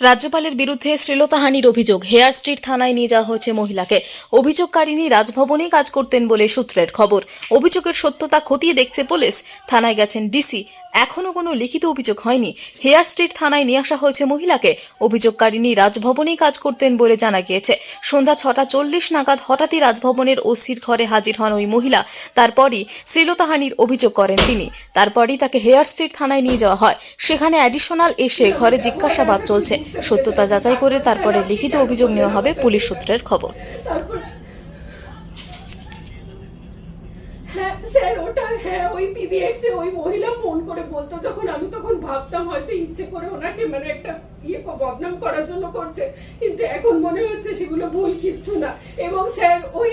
রাজ্যপালের বিরুদ্ধে শ্লীলতাহানির অভিযোগ। হেয়ার স্ট্রিট থানায় নিয়ে যাওয়া হয়েছে মহিলাকে। অভিযোগকারিনী রাজভবনে কাজ করতেন বলে সূত্রের খবর। অভিযোগের সত্যতা খতিয়ে দেখছে পুলিশ। থানায় গেছেন ডিসি এখনও কোনো লিখিত অভিযোগ হয়নি। হেয়ার স্ট্রিট থানায় নিয়ে আসা হয়েছে মহিলাকে। অভিযোগকারিনী রাজভবনেই কাজ করতেন বলে জানা গিয়েছে। সন্ধ্যা ছটা চল্লিশ নাগাদ হঠাৎই রাজভবনের ওসির ঘরে হাজির হন ওই মহিলা। তারপরই শ্লীলতাহানির অভিযোগ করেন তিনি। তারপরই তাকে হেয়ার স্ট্রিট থানায় নিয়ে যাওয়া হয়। সেখানে অ্যাডিশনাল এসে ঘরে জিজ্ঞাসাবাদ চলছে। সত্যতা যাচাই করে তারপরে লিখিত অভিযোগ নেওয়া হবে পুলিশ সূত্রের খবর। স্যার, ওটা হ্যাঁ ওই পিবিএক্স এ ওই মহিলা ফোন করে বলতো, যখন আমি তখন ভাবতাম হয়তো ইচ্ছে করে ওনাকে মানে একটা ইয়ে বদনাম করার জন্য করছে। কিন্তু এখন মনে হচ্ছে সেগুলো ভুল কিচ্ছু না। এবং স্যার, ওই